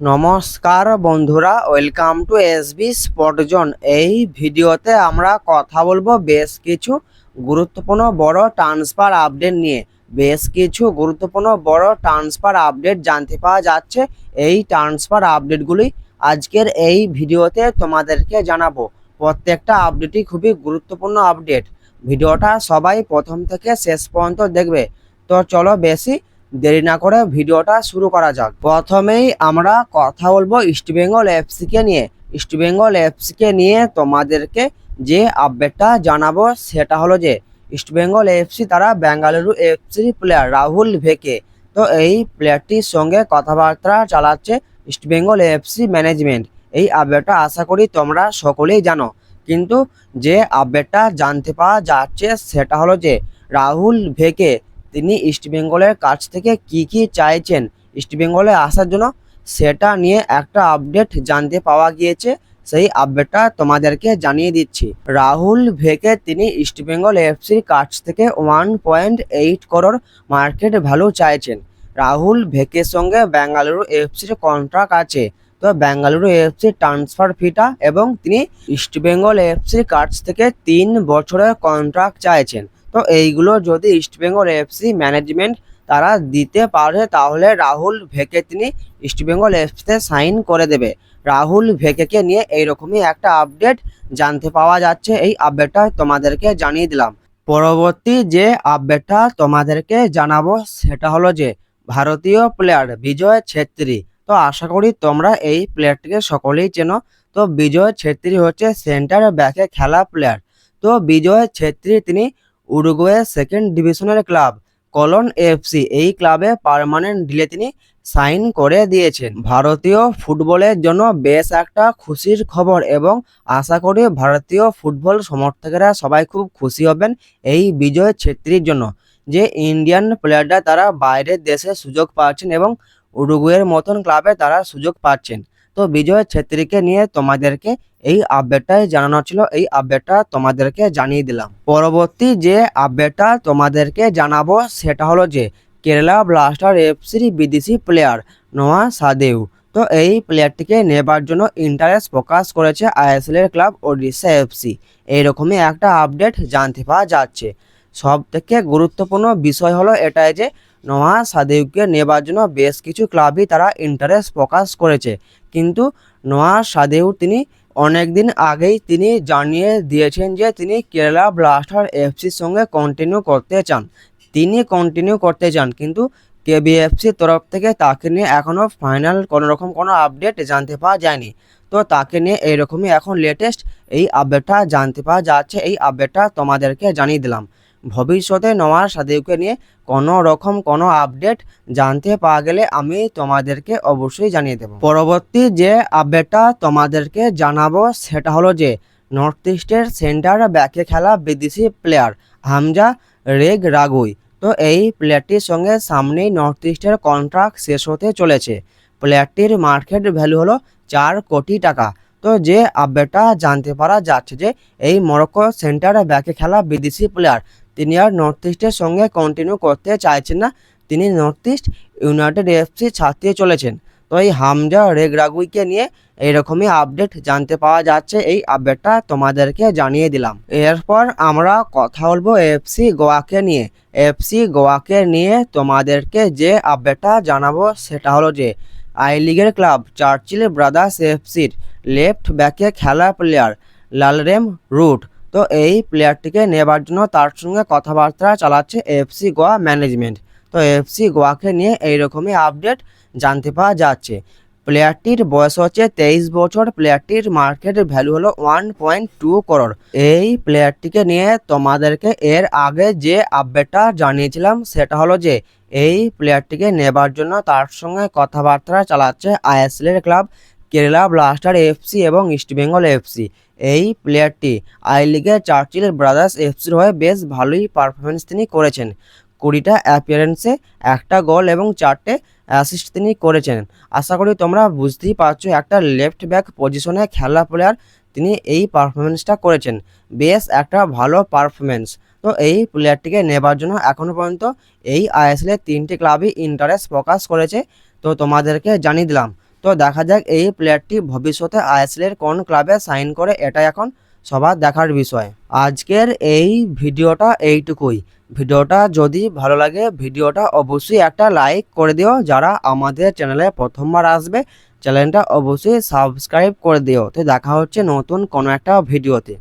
নমস্কার বন্ধুরা welcome to এস এসবি স্পটজন এই ভিডিওতে আমরা কথা বলব বেশ কিছু গুরুত্বপূর্ণ বড় ট্রান্সফার আপডেট নিয়ে। বেশ কিছু গুরুত্বপূর্ণ বড় ট্রান্সফার আপডেট জানতে পাওয়া যাচ্ছে। এই ট্রান্সফার আপডেটগুলি আজকের এই ভিডিওতে তোমাদেরকে জানাব। প্রত্যেকটা আপডেটই খুবই গুরুত্বপূর্ণ আপডেট ভিডিওটা সবাই প্রথম থেকে শেষ পর্যন্ত দেখবে। তো চলো বেশি দেরি না করে ভিডিওটা শুরু করা যাক। প্রথমেই আমরা কথা বলব ইস্টবেঙ্গল এফসিকে নিয়ে। ইস্টবেঙ্গল এফসিকে নিয়ে তোমাদেরকে যে আপডেটটা জানাব সেটা হলো যে ইস্টবেঙ্গল এফসি তারা বেঙ্গালুরু এফসির প্লেয়ার রাহুল ভেকে তো এই প্লেয়ারটির সঙ্গে কথাবার্তা চালাচ্ছে ইস্টবেঙ্গল এফসি ম্যানেজমেন্ট এই আপডেটটা আশা করি তোমরা সকলেই জানো। কিন্তু যে আপডেটটা জানতে পাওয়া যাচ্ছে সেটা হলো যে রাহুল ভেকে তিনি ইস্টবেঙ্গলের কাছ থেকে কি কি চাইছেন? ইস্টবেঙ্গলে আসার জন্য সেটা নিয়ে একটা আপডেট জানতে পাওয়া গিয়েছে। সেই আপডেটটা তোমাদেরকে জানিয়ে দিচ্ছি। রাহুল ভেকে তিনি ইস্টবেঙ্গল এফসির কাছ থেকে one point eight crore market value চাইছেন। রাহুল ভেকের সঙ্গে বেঙ্গালুরু এফসির কন্ট্রাক্ট আছে। তো বেঙ্গালুরু এফসির ট্রান্সফার ফিটা এবং তিনি ইস্টবেঙ্গল এফসির কাছ থেকে তিন বছরের কন্ট্রাক্ট চাইছেন। তো এইগুলো যদি ইস্টবেঙ্গল এফসি ম্যানেজমেন্ট তারা দিতে পারে, তাহলে রাহুল ভেকে তিনি ইস্টবেঙ্গল এফসিতে সাইন করে দেবে। রাহুল ভেকেকে নিয়ে এইরকমই একটা আপডেট জানতে পাওয়া যাচ্ছে। এই আপডেটটা তোমাদেরকে জানিয়ে দিলাম। পরবর্তী যে আপডেটটা তোমাদেরকে জানাব সেটা হলো যে, ভারতীয় প্লেয়ার বিজয় ছেত্রী। তো আশা করি তোমরা এই প্লেয়ারটিকে সকলেই চেনো। তো বিজয় ছেত্রী হচ্ছে সেন্টার ব্যাকে খেলা প্লেয়ার তো বিজয় ছেত্রী তিনি উরুগুয়ে সেকেন্ড ডিভিশনের ক্লাব কলন এফসি এই ক্লাবে পার্মানেন্ট ডিলে তিনি সাইন করে দিয়েছেন। ভারতীয় ফুটবলের জন্য বেশ একটা খুশির খবর এবং আশা করি ভারতীয় ফুটবল সমর্থকেরা সবাই খুব খুশি হবেন এই বিজয় ছেত্রীর জন্য, যে ইন্ডিয়ান প্লেয়াররা তারা বাইরের দেশে সুযোগ পাচ্ছেন এবং উরুগুয়ের মতন ক্লাবে তারা সুযোগ পাচ্ছেন। তো বিজয় ছেত্রীকে নিয়ে তোমাদেরকে এই আপডেটটাই জানানো ছিল এই আপডেটটা তোমাদেরকে জানিয়ে দিলাম। পরবর্তী যে আপডেটটা তোমাদেরকে জানাব, সেটা হলো যে কেরালা ব্লাস্টার এফসির বিদেশি প্লেয়ার নোয়া সাদেউ তো এই প্লেয়ারটিকে নেবার জন্য ইন্টারেস্ট প্রকাশ করেছে আইএসএল এর ক্লাব ওডিশা এফসি এইরকমই একটা আপডেট জানতে পাওয়া যাচ্ছে। সব থেকে গুরুত্বপূর্ণ বিষয় হলো এটাই যে নোয়া সাদেউকে নেবার জন্য বেশ কিছু ক্লাবই তারা ইন্টারেস্ট প্রকাশ করেছে। কিন্তু নোয়া সাদেউ তিনি অনেক দিন আগেই তিনি জানিয়ে দিয়েছেন যে তিনি কেরালা ব্লাস্টার এফসির সঙ্গে কন্টিনিউ করতে চান। তিনি কন্টিনিউ করতে চান, কিন্তু কেবিএফসির তরফ থেকে তাকে নিয়ে এখনও ফাইনাল কোনো রকম কোনো আপডেট জানতে পাওয়া যায়নি। তো তাকে নিয়ে এইরকমই এখন লেটেস্ট এই আপডেটটা জানতে পাওয়া যাচ্ছে। এই আপডেটটা তোমাদেরকে জানিয়ে দিলাম। ভবিষ্যতে নওয়াজ সাদেউকে নিয়ে কোনো রকম কোনো আপডেট জানতে পাওয়া গেলে আমি তোমাদেরকে অবশ্যই জানিয়ে দেব। পরবর্তী যে আপডেটটা তোমাদেরকে জানাব সেটা হলো যে নর্থ ইস্টের সেন্টার ব্যাকে খেলা বিদেশি প্লেয়ার হামজা রেগ রাগুই। তো এই প্লেয়ারটির সঙ্গে সামনেই নর্থ ইস্টের কন্ট্রাক্ট শেষ হতে চলেছে। প্লেয়ারটির মার্কেট ভ্যালু হলো চার কোটি টাকা। তো যে আপডেটটা জানতে পারা যাচ্ছে যে এই মরক্কো সেন্টার ব্যাকে খেলা বিদেশি প্লেয়ার তিনি আর নর্থ ইস্টের সঙ্গে কন্টিনিউ করতে চাইছেন না। তিনি নর্থ ইস্ট ইউনাইটেড এফসি ছাড়তে চলেছেন। তো এই হামজা রেগরাগুইকে নিয়ে এইরকমই আপডেট জানতে পাওয়া যাচ্ছে। এই আপডেটটা তোমাদেরকে জানিয়ে দিলাম। এরপর আমরা কথা বলব এফসি গোয়াকে নিয়ে। এফসি গোয়াকে নিয়ে তোমাদেরকে যে আপডেটটা জানাব সেটা হলো যে আই লিগের ক্লাব চার্চিল ব্রাদার্স এফসির লেফট ব্যাকে খেলা প্লেয়ার লালরেম রুট তো এই প্লেয়ারটিকে নেবার জন্য তার সঙ্গে কথাবার্তা চালাচ্ছে এফসি গোয়া ম্যানেজমেন্ট তো এফসি গোয়াকে নিয়ে এইরকমই আপডেট জানতে পাওয়া যাচ্ছে। প্লেয়ারটির বয়স হচ্ছে তেইশ বছর প্লেয়ারটির মার্কেট ভ্যালু হলো ওয়ান পয়েন্ট টু করোড় এই প্লেয়ারটিকে নিয়ে তোমাদেরকে এর আগে যে আপডেটটা জানিয়েছিলাম, সেটা হলো যে এই প্লেয়ারটিকে নেবার জন্য তার সঙ্গে কথাবার্তা চালাচ্ছে আইএসএল এর ক্লাব কেরালা ব্লাস্টার এফসি এবং ইস্টবেঙ্গল এফসি। এই প্লেয়ারটি আই লিগে চার্চিল ব্রাদার্স এফসির হয়ে বেশ ভালোই পারফরমেন্স তিনি করেছেন। কুড়িটা অ্যাপিয়ারেন্সে একটা গোল এবং চারটে অ্যাসিস্ট তিনি করেছেন। আশা করি তোমরা বুঝতেই পারছ একটা লেফট ব্যাক পজিশনে খেলা প্লেয়ার তিনি এই পারফরমেন্সটা করেছেন। বেশ একটা ভালো পারফরমেন্স তো এই প্লেয়ারটিকে নেবার জন্য এখনও পর্যন্ত এই আইএসএল এর তিনটি ক্লাবই ইন্টারেস্ট প্রকাশ করেছে। তো তোমাদেরকে জানিয়ে দিলাম। তো দেখা যাক এই প্লেয়ারটি ভবিষ্যতে আইএসএলের কোন ক্লাবে সাইন করে এটা এখন সবার দেখার বিষয়। আজকের এই ভিডিওটা এইটুকুই। ভিডিওটা যদি ভালো লাগে, ভিডিওটা অবশ্যই একটা লাইক করে দিও। যারা আমাদের চ্যানেলে প্রথমবার আসবে চ্যানেলটা অবশ্যই সাবস্ক্রাইব করে দিও। তো দেখা হচ্ছে নতুন কোনো একটা ভিডিওতে।